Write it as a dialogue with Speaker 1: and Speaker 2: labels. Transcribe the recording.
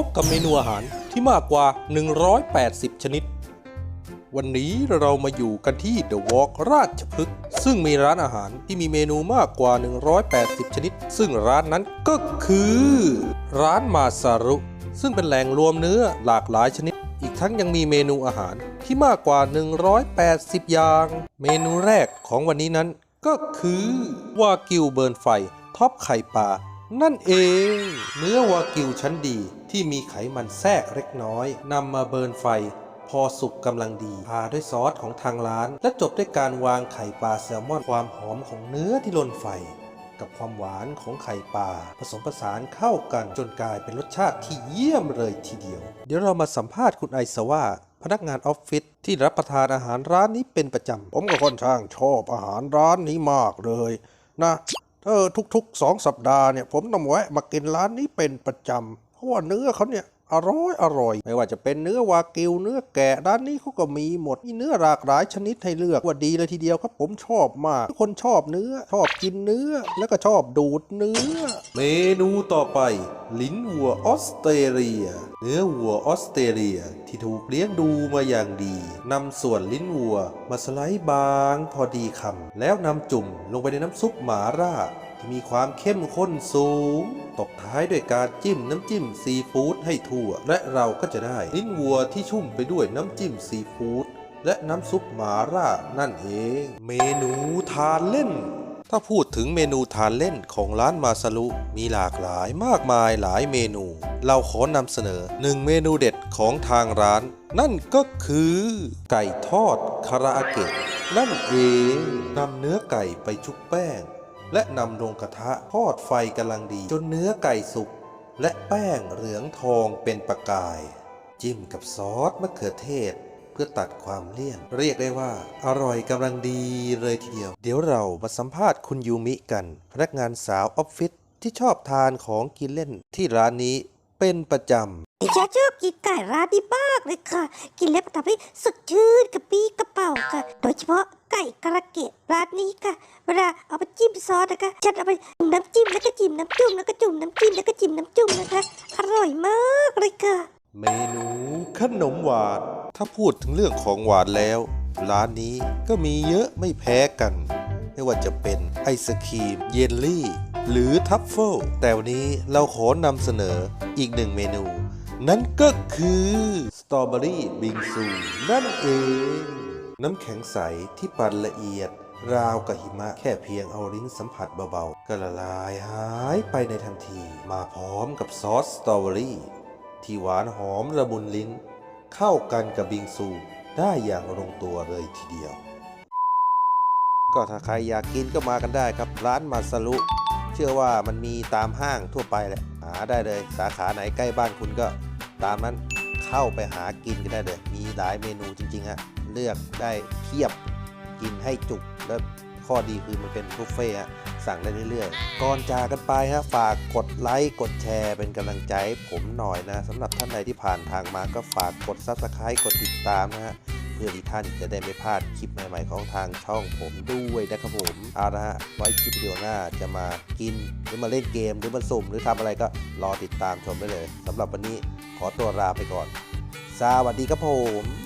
Speaker 1: พบกับเมนูอาหารที่มากกว่า 180 ชนิด วันนี้เรามาอยู่กันที่ The Walk ราชพฤกษ์ซึ่งมีร้านอาหารที่มีเมนูมากกว่า 180 ชนิด ซึ่งร้านนั้นก็คือ ร้านมาซารุ ซึ่งเป็นแหล่งรวมเนื้อหลากหลายชนิด อีกทั้งยังมีเมนูอาหารที่มากกว่า 180 อย่าง เมนูแรกของวันนี้นั้นก็คือวากิวเบิร์นไฟท็อปไข่ปลานั่นเอง เนื้อวากิวชั้นดี ที่มีไขมันแทรกเล็กน้อยนำมาเบิร์นไฟ พอสุกกำลังดีทาด้วยซอสของทางร้าน และจบด้วยการวางไข่ปลาแซลมอนความหอมของเนื้อที่ลนไฟ กับความหวานของไข่ปลาผสมผสานเข้ากันจนกลายเป็นรสชาติที่เยี่ยมเลยทีเดียว เดี๋ยวเรามาสัมภาษณ์คุณไอซาว่าพนักงานออฟฟิศที่รับประทานอาหารร้านนี้เป็นประจำ ผมก็ค่อนข้างชอบอาหารร้านนี้มากเลยนะ เออทุกๆสองสัปดาห์เนี่ย ผมต้องแวะมากินร้านนี้เป็นประจำ เพราะว่าเนื้อเขาเนี่ยอร่อยอร่อย ไม่ว่าจะเป็นเนื้อวากิวเนื้อแกะร้านนี้เขาก็มีหมดมีเนื้อหลากหลายชนิดให้เลือกว่าดีเลยทีเดียวครับผมชอบมาก ทุกคนชอบเนื้อ ชอบกินเนื้อ แล้วก็ชอบดูดเนื้อ เมนูต่อไป ลิ้นวัวออสเตรเลีย เนื้อวัวออสเตรเลียที่ถูกเลี้ยงดูมาอย่างดีนำส่วนลิ้นวัว มาสไลด์บางพอดีคำแล้วนำจุ่มลงไปในน้ำซุปหมาล่า มีความเข้มข้นสูง ตบท้ายด้วยการจิ้มน้ำจิ้มซีฟู้ดให้ทั่ว และเราก็จะได้ลิ้นวัวที่ชุ่มไปด้วยน้ำจิ้มซีฟู้ดและน้ำซุปหมาล่านั่นเอง เมนูทานเล่น ถ้าพูดถึงเมนูทานเล่นของร้านมาซารุมีหลากหลายมากมายหลายเมนู เราขอนำเสนอหนึ่งเมนูเด็ดของทางร้าน นั่นก็คือ ไก่ทอดคาราเกะนั่นเองนำเนื้อไก่ไปชุบแป้ง และนำลงกระทะทอดไฟกำลังดี จนเนื้อไก่สุกและแป้งเหลืองทองเป็นประกาย จิ้มกับซอสมะเขือเทศ เพื่อตัดความเลี่ยน เรียกได้ว่า อร่อยกำลังดีเลยทีเดียว เดี๋ยวเรามาสัมภาษณ์คุณยูมิกัน พนักงานสาวออฟฟิศที่ชอบทานของกินเล่นที่ร้านนี้เป็นประจำ
Speaker 2: ดิฉันชอบกินไก่ร้านนี้มากเลยค่ะ กินแล้วมันทำให้สดชื่นกระปี้กระเป๋าค่ะ โดยเฉพาะ ไก่กระเกะร้านนี้ค่ะ เวลาเอาไปจิ้มซอสนะคะฉันเอาไปจุ่มน้ำจิ้มแล้วก็จิ้มน้ำจุ่มแล้วก็จุ่มน้ำจิ้มแล้วก็จิ้มน้ำจุ่มนะคะ อร่อยมากเลยค่ะ
Speaker 1: เมนูขนมหวาน ถ้าพูดถึงเรื่องของหวานแล้ว ร้านนี้ก็มีเยอะไม่แพ้กัน ไม่ว่าจะเป็นไอศครีม เยลลี่ หรือทัฟเฟิลแต่วันนี้เราขอนำเสนออีกหนึ่งเมนู นั่นก็คือสตรอเบอรี่บิงซูนั่นเอง น้ำแข็งใสที่ปั่นละเอียด ราวกับหิมะแค่เพียงเอาลิ้นสัมผัสเบาๆ ก็ละลายหายไปในทันที มาพร้อมกับซอสสตรอเบอรี่ ที่หวานหอมระมุนลิ้น เข้ากันกับบิงซูได้อย่างลงตัวเลยทีเดียว ก็ถ้าใครอยากกินก็มากันได้ครับร้านมาซารุเชื่อว่ามันมีตามห้างทั่วไปแหละหาได้เลย สาขาไหนใกล้บ้านคุณก็ ตามนั้นเข้าไปหากินกันได้เลยมีหลายเมนูจริงๆฮะ เลือกได้เพียบกินให้จุกแล้วข้อดีคือมันเป็นบุฟเฟ่ฮะสั่งได้เรื่อยๆ ก่อนจากกันไปฮะฝากกดไลค์กดแชร์เป็นกำลังใจใผมหน่อยนะสำหรับท่านใดที่ผ่านทางมาก็ฝากกด Subscribe กดติดตามนะฮะเพื่อที่ท่านจะได้ไม่พลาดคลิปใหม่ๆของทางช่องผมด้วยนะครับผมเอาละฮะไว้คลิปวิดีโอหน้าจะมากินหรือมาเล่นเกมหรือมาสุ่มหรือทำอะไรก็รอติดตามชมได้เลยสำหรับวันนี้ขอตัวลาไปก่อน สวัสดีครับผม